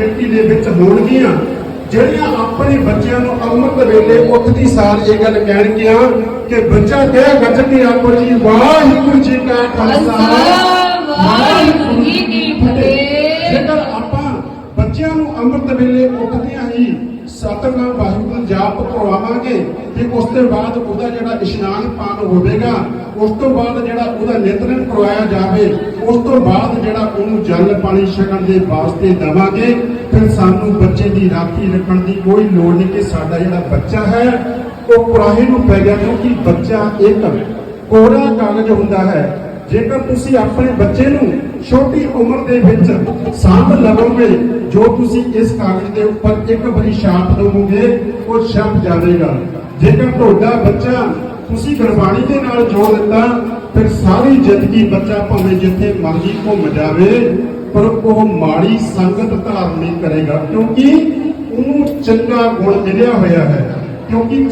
ਗਿਣਤੀ ਦੇ ਵਿੱਚ ਹੋਣਗੀਆਂ ਜਿਹੜੀਆਂ ਆਪਣੇ ਬੱਚਿਆਂ ਨੂੰ ਅੰਮ੍ਰਿਤ ਵੇਲੇ ਉੱਠਦੀ ਸਾਰ ਇਹ ਗੱਲ ਕਹਿਣਗੀਆਂ ਕਿ ਬੱਚਾ ਕਹਿ ਗੱਜ ਕੇ ਆਪੋ ਜੀ ਵਾਹਿਗੁਰੂ ਜੀ ਕਾ ਖਾਲਸਾ ਵਾਹਿਗੁਰੂ ਜੀ ਕੀ ਫਤਿਹ। ਜੇਕਰ ਆਪਾਂ ਬੱਚਿਆਂ ਨੂੰ ਅੰਮ੍ਰਿਤ ਵੇਲੇ ਉੱਠਦਿਆਂ ਹੀ ਸਤਿਨਾਮ ਵਾਹਿਗੁਰੂ ਜਾਪ ਕਰਵਾਵਾਂਗੇ ਤੇ ਉਸ ਤੋਂ ਬਾਅਦ ਉਹਦਾ ਜਿਹੜਾ ਇਸ਼ਨਾਨ ਪਾਨ ਹੋਵੇਗਾ ਉਸ ਤੋਂ ਬਾਅਦ ਜਿਹੜਾ ਉਹਦਾ ਨਿਤਨੇਮ ਕਰਵਾਇਆ ਜਾਵੇ, ਉਸ ਤੋਂ ਬਾਅਦ ਜਿਹੜਾ ਉਹਨੂੰ ਜਲ ਪਾਣੀ ਛਕਣ ਦੇ ਵਾਸਤੇ ਦੇਵਾਂਗੇ, ਫਿਰ ਸਾਨੂੰ ਬੱਚੇ ਦੀ ਰਾਖੀ ਰੱਖਣ ਦੀ ਕੋਈ ਲੋੜ ਨਹੀਂ ਕਿ ਸਾਡਾ ਜਿਹੜਾ ਬੱਚਾ ਹੈ, ਉਹ ਕੁਰਾਹੇ ਨੂੰ ਪੈ ਗਿਆ, ਕਿਉਂਕਿ ਬੱਚਾ ਇੱਕ ਕੋਰਾ ਕਾਗਜ਼ ਹੁੰਦਾ ਹੈ। ਜੇਕਰ ਤੁਸੀਂ ਆਪਣੇ ਬੱਚੇ ਨੂੰ ਛੋਟੀ ਉਮਰ ਦੇ ਵਿੱਚ ਸਾਂਭ ਲਵੋਗੇ, ਜੋ ਤੁਸੀਂ ਇਸ ਕਾਗਜ਼ ਦੇ ਉੱਪਰ ਇੱਕ ਵਾਰੀ ਛਾਪ ਦੇਵੋਗੇ, ਉਹ ਛਪ ਜਾਵੇਗਾ। ਜੇਕਰ ਤੁਹਾਡਾ ਬੱਚਾ ਤੁਸੀਂ ਗੁਰਬਾਣੀ ਦੇ ਨਾਲ ਜੋੜ ਦਿੱਤਾ, ਫਿਰ ਸਾਰੀ ਜ਼ਿੰਦਗੀ ਬੱਚਾ ਭਾਵੇਂ ਜਿੱਥੇ ਮਰਜ਼ੀ ਘੁੰਮ ਜਾਵੇ, ਪਰ ਉਹ ਮਾੜੀ ਸੰਗਤ ਧਾਰਨ ਨਹੀਂ ਕਰੇਗਾ, ਕਿਉਂਕਿ ਉਹਨੂੰ ਚੰਗਾ ਗੁਣ ਮਿਲਿਆ ਹੋਇਆ ਹੈ, ਕਿਉਂਕਿ